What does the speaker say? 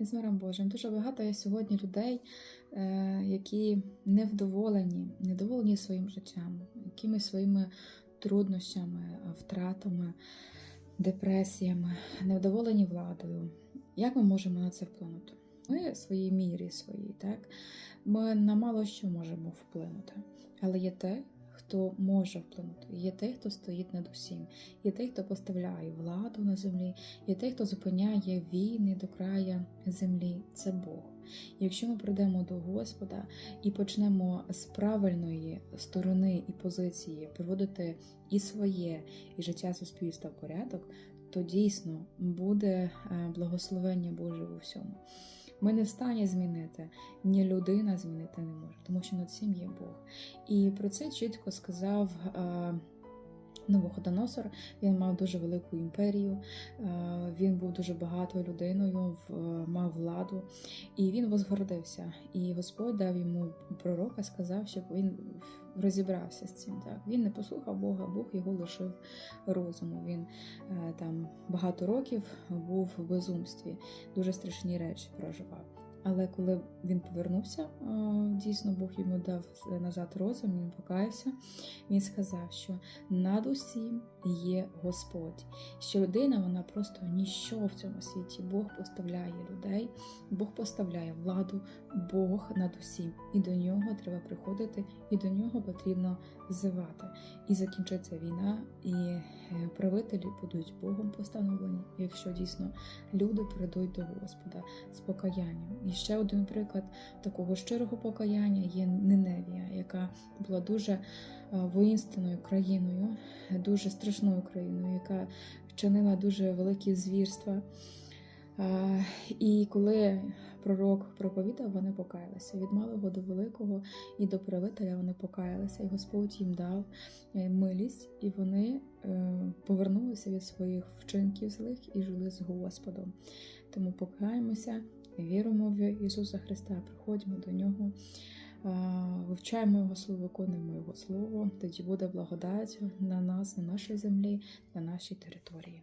з миром Божим. Дуже багато є сьогодні людей, е, які невдоволені, недоволені своїм життям, якимись своїми труднощами, втратами, депресіями, невдоволені владою. Як ми можемо на це вплинути? Ми своїй мірі своїй, так? Ми на мало що можемо вплинути. Але є те, хто може вплинути, є той, хто стоїть над усім, є той, хто поставляє владу на землі, є той, хто зупиняє війни до края землі. Це Бог. Якщо ми прийдемо до Господа і почнемо з правильної сторони і позиції приводити і своє, і життя суспільства в порядок, то дійсно буде е, благословення Боже у всьому. Ми не в стані змінити, ні людина змінити не може, тому що над цим є Бог. І про це чітко сказав е, Новоходоносор. Він мав дуже велику імперію, е, він був дуже багатою людиною, мав владу, і він возгордився. І Господь дав йому пророка, сказав, щоб він розібрався з цим. Так він не послухав Бога, Бог його лишив розуму. Він е, там багато років був в безумстві, дуже страшні речі проживав. Але коли він повернувся, е, дійсно Бог йому дав назад розум, він покаявся. Він сказав, що над усім є Господь, що людина вона просто ніщо в цьому світі. Бог поставляє людей, Бог поставляє владу, Бог над усім. І до нього треба приходити, і до нього потрібно взивати. І закінчиться війна, і е, правителі будуть Богом постановлені, якщо дійсно люди прийдуть до Господа з покаянням. Ще один приклад такого щирого покаяння є Ниневія, яка була дуже е, воїнственною країною, дуже страшною країною, яка вчинила дуже великі звірства. Е, І коли пророк проповідав, вони покаялися від малого до великого, і до правителя вони покаялися, і Господь їм дав е, милість, і вони повернулися від своїх вчинків злих і жили з Господом. Тому покаємося, віримо в Ісуса Христа, приходимо до Нього. Вивчаємо Його слово, виконуємо Його слово, тоді буде благодать на нас, на нашій землі, на нашій території.